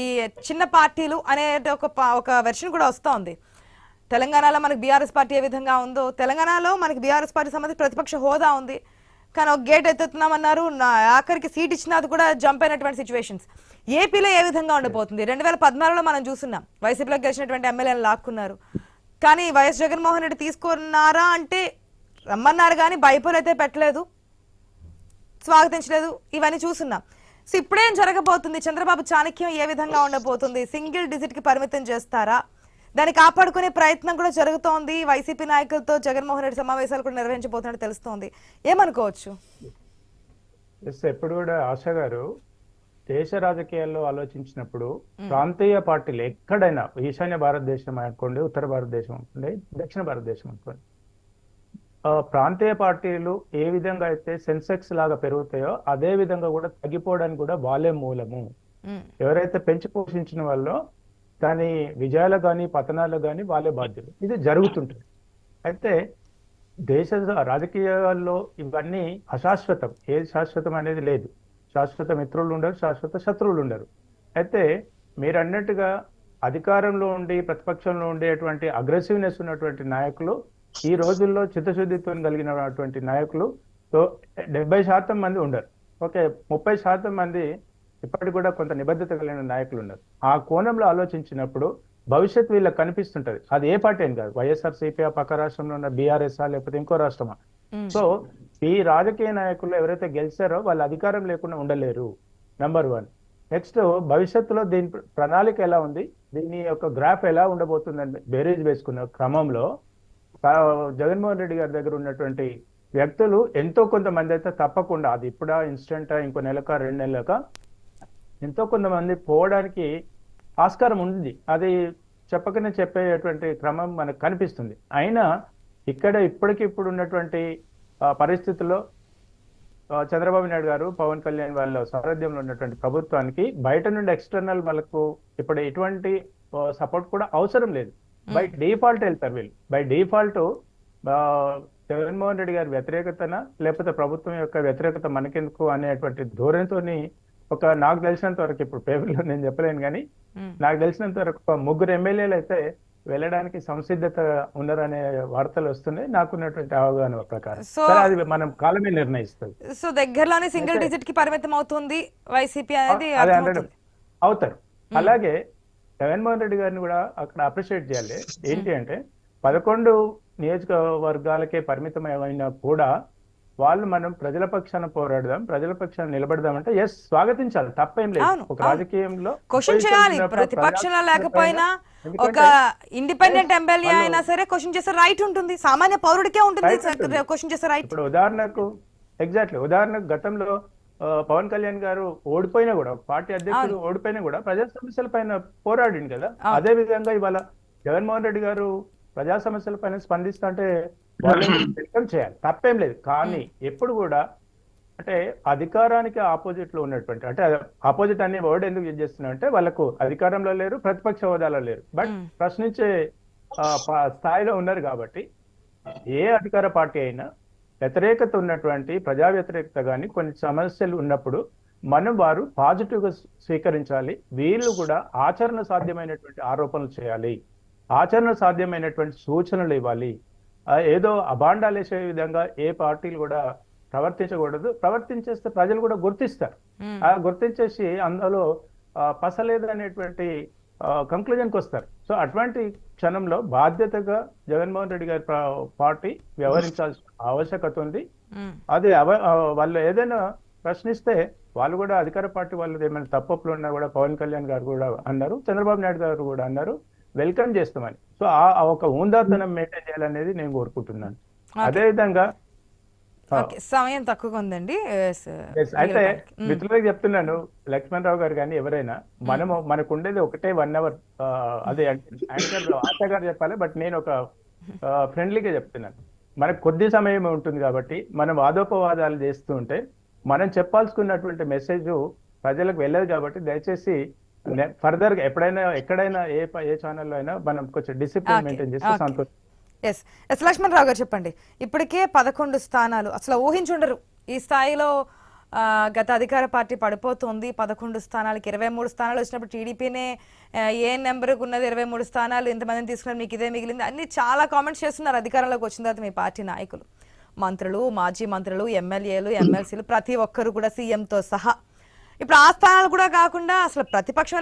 ఈ చిన్న పార్టీలు అనే ఒక ఒక వెర్షన్ కూడా వస్తోంది తెలంగాణలో మనకి బీఆర్ఎస్ పార్టీ ఏ విధంగా ఉందో తెలంగాణలో మనకి బీఆర్ఎస్ పార్టీ సంబంధించి ప్రతిపక్ష హోదా ఉంది. కానీ ఒక గేట్ ఎత్తుతున్నామన్నారు నా ఆఖరికి సీట్ ఇచ్చినది కూడా జంప్ అయినటువంటి సిచ్యువేషన్స్ ఏపీలో ఏ విధంగా ఉండబోతుంది రెండు వేల పద్నాలుగులో మనం చూస్తున్నాం వైసీపీలో గెలిచినటువంటి ఎమ్మెల్యేలు లాక్కున్నారు. కానీ వైఎస్ జగన్మోహన్ రెడ్డి తీసుకున్నారా అంటే రమ్మన్నారు కానీ బైపోల్ అయితే పెట్టలేదు స్వాగతించలేదు ఇవన్నీ చూస్తున్నాం. సో ఇప్పుడేం జరగబోతుంది? చంద్రబాబు చాణక్యం ఏ విధంగా ఉండబోతుంది? సింగిల్ డిజిట్కి పరిమితం చేస్తారా? దాన్ని కాపాడుకునే ప్రయత్నం కూడా జరుగుతోంది. వైసీపీ నాయకులతో జగన్మోహన్ రెడ్డి సమావేశాలు కూడా నిర్వహించబోతున్నట్టు తెలుస్తోంది. ఏమనుకోవచ్చు? ఎస్ ఎప్పుడు కూడా ఆశ గారు దేశ రాజకీయాల్లో ఆలోచించినప్పుడు ప్రాంతీయ పార్టీలు ఎక్కడైనా ఈశాన్య భారతదేశం అనుకోండి ఉత్తర భారతదేశం అనుకోండి దక్షిణ భారతదేశం అనుకోండి ప్రాంతీయ పార్టీలు ఏ విధంగా అయితే సెన్సెక్స్ లాగా పెరుగుతాయో అదే విధంగా కూడా తగ్గిపోవడానికి కూడా వాళ్ళే మూలము. ఎవరైతే పెంచి పోషించిన వాళ్ళో దాని విజయాలు కానీ పతనాలు కానీ వాళ్ళే బాధ్యులు. ఇది జరుగుతుంటుంది. అయితే దేశ రాజకీయాల్లో ఇవన్నీ అశాశ్వతం. ఏది శాశ్వతం అనేది లేదు. శాశ్వత మిత్రులు ఉండరు శాశ్వత శత్రువులు ఉండరు. అయితే మీరు అన్నట్టుగా అధికారంలో ఉండి ప్రతిపక్షంలో ఉండేటువంటి అగ్రెసివ్నెస్ ఉన్నటువంటి నాయకులు ఈ రోజుల్లో చిత్తశుద్ధితో కలిగినటువంటి నాయకులు సో డెబ్బై శాతం మంది ఉండరు. ఓకే ముప్పై శాతం మంది ఇప్పటికి కూడా కొంత నిబద్ధత కలిగిన నాయకులు ఉన్నారు ఆ కోణంలో ఆలోచించినప్పుడు భవిష్యత్ వీళ్ళకి కనిపిస్తుంటది. అది ఏ పార్టీ అని కాదు. వైఎస్ఆర్ సిపిఐ పక్క రాష్ట్రంలో ఉన్న బీఆర్ఎస్ లేకపోతే ఇంకో రాష్ట్రమా? సో ఈ రాజకీయ నాయకులు ఎవరైతే గెలిచారో వాళ్ళు అధికారం లేకుండా ఉండలేరు నంబర్ వన్. నెక్స్ట్ భవిష్యత్తులో దీని ప్ర- ప్రణాళిక ఎలా ఉంది? దీని యొక్క గ్రాఫ్ ఎలా ఉండబోతుందని బేరీజ్ వేసుకున్న క్రమంలో జగన్మోహన్ రెడ్డి గారి దగ్గర ఉన్నటువంటి వ్యక్తులు ఎంతో కొంతమంది అయితే తప్పకుండా అది ఇప్పుడా ఇన్స్టెంట్ ఇంకో నెలక రెండు నెలలక ఎంతో కొంతమంది పోవడానికి ఆస్కారం ఉంది. అది చెప్పకనే చెప్పేటువంటి క్రమం మనకు కనిపిస్తుంది. అయినా ఇక్కడ ఇప్పటికిప్పుడు ఉన్నటువంటి పరిస్థితుల్లో చంద్రబాబు నాయుడు గారు పవన్ కళ్యాణ్ వాళ్ళ సారథ్యంలో ఉన్నటువంటి ప్రభుత్వానికి బయట నుండి ఎక్స్టర్నల్ వాళ్ళకు ఇప్పుడు ఎటువంటి సపోర్ట్ కూడా అవసరం లేదు. బై డిఫాల్ట్ వెళ్తారు వీళ్ళు. బై డిఫాల్ట్ జగన్మోహన్ రెడ్డి గారి వ్యతిరేకతన? లేకపోతే ప్రభుత్వం యొక్క వ్యతిరేకత మనకెందుకు అనేటువంటి ధోరణితోని ఒక నాకు తెలిసినంత వరకు ఇప్పుడు పేపర్లో నేను చెప్పలేను కానీ. నాకు తెలిసినంత వరకు ఒక ముగ్గురు ఎమ్మెల్యేలు అయితే వెళ్ళడానికి సంసిద్ధత ఉన్నారనే వార్తలు వస్తున్నాయి. నాకున్నటువంటి అవగాహన ప్రకారం. అది మనం కాలమే నిర్ణయిస్తుంది. సో దగ్గరలోనే సింగిల్ డిజిట్కి పరిమితం అవుతుంది వైసీపీ అనేది అవుతారు. అలాగే జగన్మోహన్ రెడ్డి గారిని కూడా అక్కడ అప్రిషియేట్ చేయాలి. ఏంటి అంటే పదకొండు నియోజకవర్గాలకే పరిమితం అయినా కూడా వాళ్ళు మనం ప్రజల పక్షాన పోరాడదాం ప్రజల పక్షాన నిలబడదాం అంటే ఎస్ స్వాగతించాలి. తప్పేం లేదు. ఒక. రాజకీయంలో క్వశ్చన్ చేయాలి. ప్రతిపక్షంలో ప్రజా- లేకపోయినా ఒక ఇండిపెండెంట్ ఎమ్మెల్యే అయినా సరే క్వశ్చన్ చేసే రైట్ ఉంటుంది. సామాన్య పౌరుడికే ఉంటుంది. క్వశ్చన్ చేసే రైట్ ఇప్పుడు ఉదాహరణకు ఎగ్జాక్ట్లీ ఉదాహరణకు గతంలో పవన్ కళ్యాణ్ గారు ఓడిపోయినా కూడా పార్టీ అధ్యక్షుడు ఓడిపోయినా కూడా ప్రజా సమస్యల పైన పోరాడింది కదా. అదే విధంగా ఇవాళ జగన్మోహన్ రెడ్డి గారు ప్రజా సమస్యల పైన స్పందిస్తుంటే వాళ్ళని వెల్కమ్ చేయాలి. తప్పేం లేదు. కానీ ఎప్పుడు కూడా అంటే అధికారానికి ఆపోజిట్లో ఉన్నటువంటి అంటే ఆపోజిట్ అనే వర్డ్ ఎందుకు యూజ్ చేస్తున్నా అంటే వాళ్ళకు అధికారంలో లేరు ప్రతిపక్ష హోదాలో లేరు. బట్. ప్రశ్నించే స్థాయిలో ఉన్నారు కాబట్టి ఏ అధికార పార్టీ అయినా వ్యతిరేకత ఉన్నటువంటి ప్రజా వ్యతిరేకత కానీ కొన్ని సమస్యలు ఉన్నప్పుడు మనం వారు పాజిటివ్గా స్వీకరించాలి. వీళ్ళు కూడా ఆచరణ సాధ్యమైనటువంటి ఆరోపణలు చేయాలి. ఆచరణ సాధ్యమైనటువంటి సూచనలు ఇవ్వాలి. ఏదో అబాండాలు వేసే విధంగా ఏ పార్టీలు కూడా ప్రవర్తించకూడదు. ప్రవర్తించేస్తే ప్రజలు కూడా గుర్తిస్తారు. ఆ గుర్తించేసి అందులో ఆ, పసలేదు అనేటువంటి కంక్లూజన్కి వస్తారు. సో అటువంటి క్షణంలో బాధ్యతగా జగన్మోహన్ రెడ్డి గారి ప్ర- పార్టీ వ్యవహరించాల్సిన ఆవశ్యకత ఉంది. అది వాళ్ళు ఏదైనా ప్రశ్నిస్తే వాళ్ళు కూడా అధికార పార్టీ వాళ్ళు ఏమైనా తప్పులు ఉన్నా కూడా పవన్ కళ్యాణ్ గారు కూడా అన్నారు చంద్రబాబు నాయుడు గారు కూడా అన్నారు వెల్కమ్ చేస్తామని. సో ఆ ఒక ఉందాతనం మెయింటైన్ చేయాలనేది నేను కోరుకుంటున్నాను. అదే విధంగా ఆ, ఓకే సమయం తక్కువగా ఉందండి. అయితే. మిత్రులకు చెప్తున్నాను లక్ష్మణ్ రావు గారు కానీ ఎవరైనా మనము మనకు ఉండేది ఒకటే వన్ అవర్ అదే యాంకర్ ఆశ గారు చెప్పాలి బట్ నేను ఒక ఫ్రెండ్లీగా చెప్తున్నాను. మనకు కొద్ది సమయం ఉంటుంది కాబట్టి మనం వాదోపవాదాలు చేస్తూ ఉంటే మనం చెప్పాల్సుకున్నటువంటి మెసేజ్ ప్రజలకు వెళ్ళదు కాబట్టి దయచేసి ఫర్దర్గా ఎప్పుడైనా ఎక్కడైనా ఏ ఏ ఛానల్లో అయినా మనం కొంచెం డిసిప్లిన్ మెయింటైన్ చేస్తే. సంతోషం. ఎస్ ఎస్ లక్ష్మణ్ రావు గారు చెప్పండి. ఇప్పటికే పదకొండు స్థానాలు. అసలు ఊహించుండరు. ఈ స్థాయిలో గత అధికార పార్టీ పడిపోతుంది. పదకొండు స్థానాలకి ఇరవై మూడు స్థానాలు వచ్చినప్పుడు టీడీపీనే ఏ నెంబర్కి ఉన్నది ఇరవై మూడు స్థానాలు ఇంతమందిని తీసుకున్నారు మీకు ఇదే మిగిలింది అన్ని చాలా కామెంట్స్ చేస్తున్నారు అధికారంలోకి వచ్చిన తర్వాత మీ పార్టీ నాయకులు. మంత్రులు మాజీ మంత్రులు ఎమ్మెల్యేలు ఎమ్మెల్సీలు ప్రతి ఒక్కరు కూడా సీఎంతో సహా. ఇప్పుడు ఆ స్థానాలు కూడా కాకుండా అసలు ప్రతిపక్షం